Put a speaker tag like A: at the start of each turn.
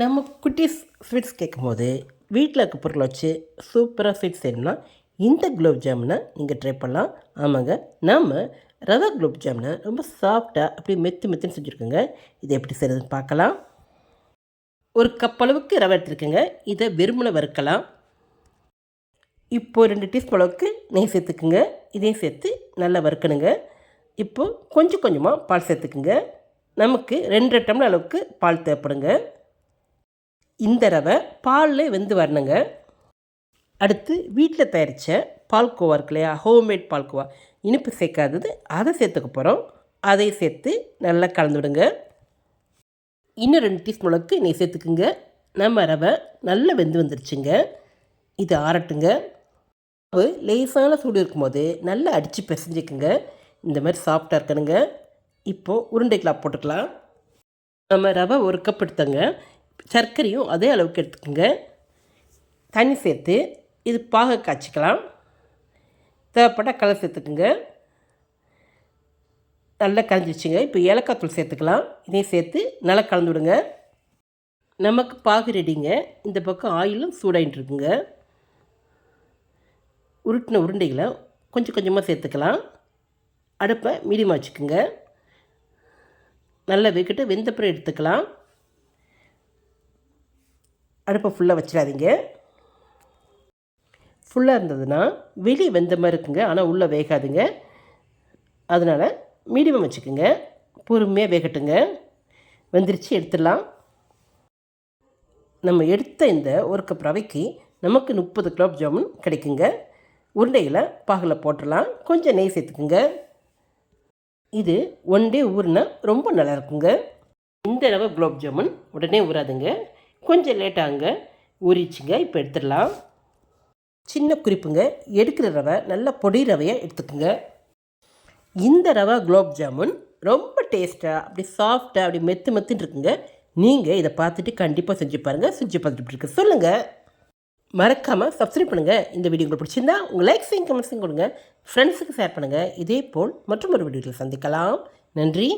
A: நம்ம குட்டீஸ் ஸ்வீட்ஸ் கேட்கும்போது வீட்டில் இருக்க பொருளை வச்சு சூப்பராக ஸ்வீட்ஸ் செய்யணும்னா இந்த குலோப் ஜாமுனை நீங்கள் ட்ரை பண்ணலாம். ஆமாங்க நம்ம ரவா குலோப் ஜாமுனை ரொம்ப சாஃப்டாக அப்படியே மெத்து மெத்துன்னு செஞ்சுருக்கோங்க. இதை எப்படி செய்கிறதுன்னு பார்க்கலாம். ஒரு கப் அளவுக்கு ரவை எடுத்துருக்கேங்க. இதை வெறுமனை வறுக்கலாம். இப்போது ரெண்டு டீஸ்பூன் அளவுக்கு நெய் சேர்த்துக்குங்க. இதையும் சேர்த்து நல்லா வறுக்கணுங்க. இப்போது கொஞ்சம் கொஞ்சமாக பால் சேர்த்துக்குங்க. நமக்கு ரெண்டு டம்ளர் அளவுக்கு பால் தேவைப்படுங்க. இந்த ரவை பாலில் வெந்து வரணுங்க. அடுத்து வீட்டில் தயாரித்த பால்கோவா இருக்கு இல்லையா? ஹோம்மேட் பால்கோவா இனிப்பு சேர்க்காதது அதை சேர்த்துக்க போகிறோம் அதை சேர்த்து நல்லா கலந்து விடுங்க. இன்னும் ரெண்டு டீஸ்பூன் அளவுக்கு நெய் சேர்த்துக்குங்க. நம்ம ரவை நல்லா வெந்து வந்துருச்சுங்க. இது ஆறட்டுங்க. மாவு லேசான சூடு இருக்கும்போது நல்லா அடித்து பிசைஞ்சிக்குங்க. இந்த மாதிரி சாஃப்டாக இருக்கணுங்க. இப்போது உருண்டைக்கெலாம் போட்டுக்கலாம். நம்ம ரவை ஒரு கப் எடுத்தங்க. சர்க்கரையும் அதே அளவுக்கு எடுத்துக்கோங்க. தண்ணி சேர்த்து இது பாக காய்ச்சிக்கலாம். தேவைப்பட்டால் கலர் சேர்த்துக்குங்க. நல்லா கலந்துருச்சுங்க இப்போ ஏலக்காய் தூள் சேர்த்துக்கலாம். இதையும் சேர்த்து நல்லா கலந்து விடுங்க. நமக்கு பாகு ரெடிங்க இந்த பக்கம் ஆயிலும் சூடாயிட்டு இருக்குங்க. உருட்டின உருண்டைகளை கொஞ்சம் கொஞ்சமாக சேர்த்துக்கலாம். அடுப்பை மீடியமாக வச்சுக்கோங்க. நல்லா வைக்கிட்டு வெந்தப்புறம் எடுத்துக்கலாம். அடுப்பை ஃபுல்லாக வச்சிடாதீங்க. ஃபுல்லாக இருந்ததுன்னா வெளியே வெந்த மாதிரி இருக்குங்க. ஆனால் உள்ளே வேகாதுங்க. அதனால் மீடியம் வச்சுக்கோங்க. பொறுமையாக வேகட்டுங்க. வெந்துருச்சு எடுத்துடலாம். நம்ம எடுத்த இந்த ஒரு கப் ரவைக்கு நமக்கு முப்பது குலோப் ஜாமுன் கிடைக்குங்க. உருண்டையில் பாகில் போட்டுடலாம். கொஞ்சம் நெய் சேர்த்துக்குங்க. இது ஒன் டே ஊறினா ரொம்ப நல்லா இருக்குங்க. இந்த ரவை குலோப் ஜாமுன் உடனே ஊறாதுங்க. கொஞ்சம் லேட்டாங்க ஊறிச்சுங்க இப்போ எடுத்துடலாம். சின்ன குறிப்புங்க. எடுக்கிற ரவை நல்லா பொடி ரவையாக எடுத்துக்கோங்க. இந்த ரவை குலோப் ஜாமுன் ரொம்ப டேஸ்ட்டாக அப்படி சாஃப்டாக அப்படி மெத்து மெத்துன்னு இருக்குங்க. நீங்கள் இதை பார்த்துட்டு கண்டிப்பாக செஞ்சு பாருங்கள் செஞ்சு பார்த்துட்டு இருக்கு சொல்லுங்கள் மறக்காமல் சப்ஸ்கிரைப் பண்ணுங்கள் இந்த வீடியோ உங்களுக்கு பிடிச்சிருந்தா உங்கள் லைக்ஸையும் கமெண்ட்ஸையும் கொடுங்க. ஃப்ரெண்ட்ஸுக்கு ஷேர் பண்ணுங்கள் இதே போல் மற்றும் ஒரு வீடியோவில் சந்திக்கலாம். நன்றி.